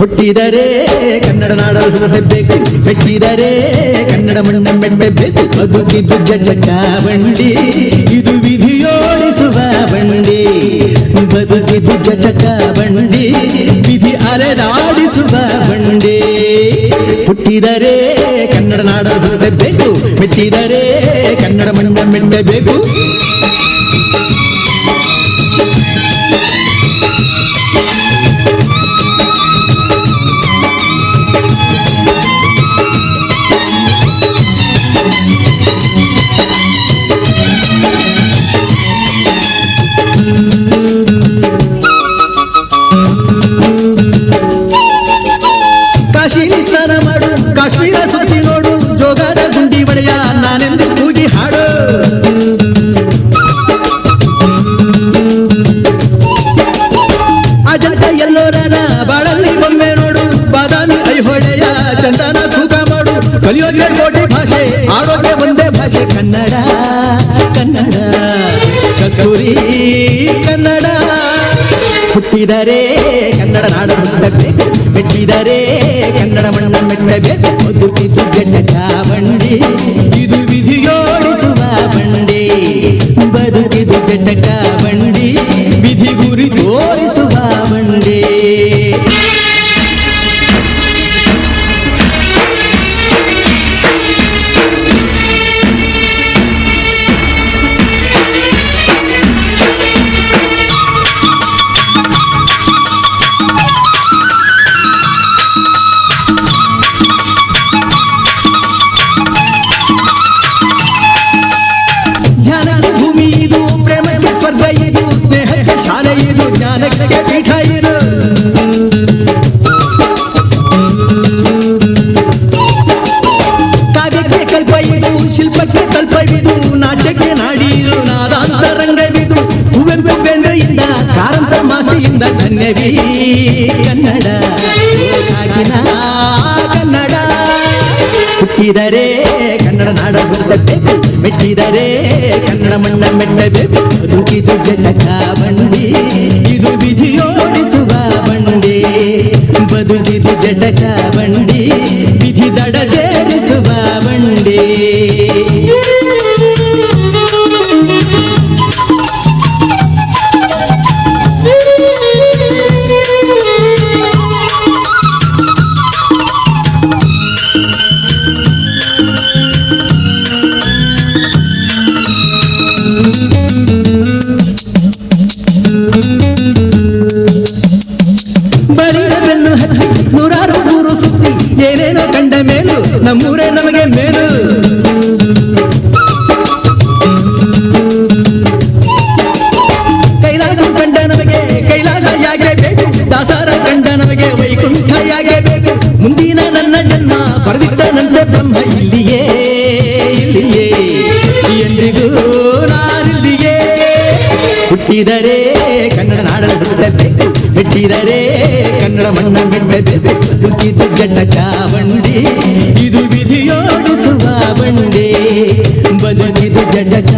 ಹುಟ್ಟಿದರೆ ಕನ್ನಡ ನಾಡಲು ಹುಟ್ಟಬೇಕು ಮೆಟ್ಟಿದರೆ ಕನ್ನಡ ಮಣ್ಣ ಮೆಟ್ಟಬೇಕು ಬದುಕಿದ್ದು ಜಟ ಬಂಡಿ ಇದು ವಿಧಿಯೋಡಿಸುವ ಬಂಡಿ ಬದುಕಿದ್ದು ಜಟಕ ಹುಟ್ಟಿದರೆ ಕನ್ನಡ ನಾಡಲು ಹುಟ್ಟಬೇಕು ಮೆಟ್ಟಿದರೆ ಕನ್ನಡ ಮಣ್ಣ ಮೆಟ್ಟಬೇಕು ನಾನೆಂದು ಕೂಗಿ ಹಾಡು. ಅಜಂತ ಎಲ್ಲೋರನ ಬಾಳಲ್ಲಿ ಒಮ್ಮೆ ನೋಡು. ಬಾದಾಮಿ ಐಹೊಳೆಯ ಚಂದನ ತೂಕ ಮಾಡು. ಕಲಿಯೋಗೆ ಕೋಟಿ ಭಾಷೆ, ಆಡೋಕೆ ಒಂದೇ ಭಾಷೆ, ಕನ್ನಡ ಕನ್ನಡ, ಕಸ್ತೂರಿ ಕನ್ನಡ. ಹುಟ್ಟಿದರೆ ಕನ್ನಡ ನಾಡು ಹುಟ್ಟಬೇಕು ಮೆಟ್ಟಿದರೆ ಕನ್ನಡ ಮಣ್ಣನ್ನು ಮೆಟ್ಟಬೇಕು ಬದುಕಿದ್ದು ಶಾಲೆ ಇದು ಜ್ಞಾನಕ್ಕೆ ಪೀಠ ಇದು ಕಾವ್ಯಕ್ಕೆ ಕಲ್ಪ ಇದು ಶಿಲ್ಪಕ್ಕೆ ಕಲ್ಪವಿದು ನಾಟ್ಯಕ್ಕೆ ನಾಡಿದು ನಾದಾಂತರಂಗವಿದು ಕುವೆಂಪು ಬೇಂದ್ರೆಯಿಂದ ಕಾರಂತ ಮಾಸಿಯಿಂದ ಧನ್ಯವೀ ಕನ್ನಡ ಕಾಗಿನ ಕನ್ನಡ ಹುಟ್ಟಿದರೆ ಕನ್ನಡ ನಾಡ ಹುಟ್ಟಬೇಕು ಮೆಟ್ಟಿದರೆ ಕನ್ನಡ ಮಣ್ಣ ಮೆಟ್ಟಬೇಕು ಬದುಕಿದು ಜಟಕ ಬಂಡಿ ಇದು ವಿಧಿಯೋಡಿಸುವ ಬೆನ್ನು ನೂರಾರು ಮೂರು ಸುತ್ತಿ, ಏನೇನೋ ಕಂಡ ಮೇಲು ನಮ್ಮೂರೇ ನಮಗೆ ಮೇಲು. ಕೈಲಾಸ ಕಂಡ ನಮಗೆ, ಕೈಲಾಸ ಬೇಕು, ದಾಸರ ಕಂಡ ನಮಗೆ, ವೈಕುಂಠ ಬೇಕು. ಮುಂದಿನ ನನ್ನ ಜನ್ಮ ಬರೆದಿಟ್ಟನಂತೆ ಬ್ರಹ್ಮ ಇಲ್ಲಿಯೇ ಇಲ್ಲಿಯೇ. ಎಂದಿಗೂ ನಾನಿಲ್ಲಿಯೇ. ಹುಟ್ಟಿದರೆ ಕನ್ನಡ ನಾಡಲು ಹುಟ್ಟಬೇಕು ಮೆಟ್ಟಿದರೆ ಕನ್ನಡ ಮಣ್ಣ ಮೆಟ್ಟಬೇಕು ಹುಟ್ಟಿದ್ದು ಜಟಕ ಬಂಡಿ ಇದು ವಿಧಿಯೋಡಿಸುವ ಬಂಡಿ ಬದುಕಿದು ಜಟಕ